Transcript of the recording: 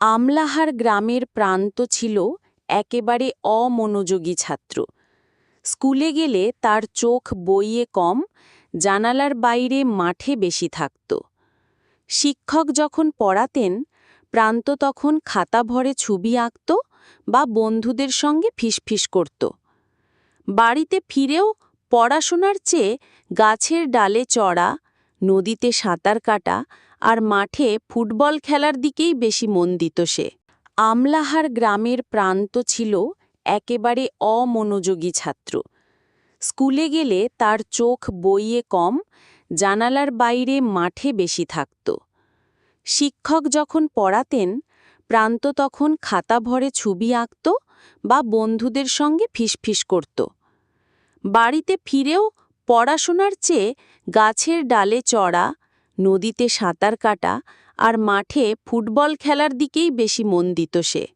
আমলাহার গ্রামের প্রান্ত ছিল একেবারে অমনোযোগী ছাত্র। স্কুলে গেলে তার চোখ বইয়ে কম, জানালার বাইরে মাঠে বেশি থাকত। শিক্ষক যখন পড়াতেন, প্রান্ত তখন খাতা ভরে ছবি আঁকত বা বন্ধুদের সঙ্গে ফিসফিস করত। বাড়িতে ফিরেও পড়াশোনার চেয়ে গাছের ডালে চড়া, নদীতে সাঁতার কাটা আর মাঠে ফুটবল খেলার দিকেই বেশি মন দিত সে। আমলাহার গ্রামের প্রান্ত ছিল একেবারে অমনোযোগী ছাত্র। স্কুলে গেলে তার চোখ বইয়ে কম, জানালার বাইরে মাঠে বেশি থাকত। শিক্ষক যখন পড়াতেন, প্রান্ত তখন খাতা ভরে ছবি আঁকত বা বন্ধুদের সঙ্গে ফিসফিস করত। বাড়িতে ফিরেও পড়াশোনার চেয়ে গাছের ডালে চড়া নদীতে সাঁতার কাটা আর মাঠে ফুটবল খেলার দিকেই বেশি মন দিত সে।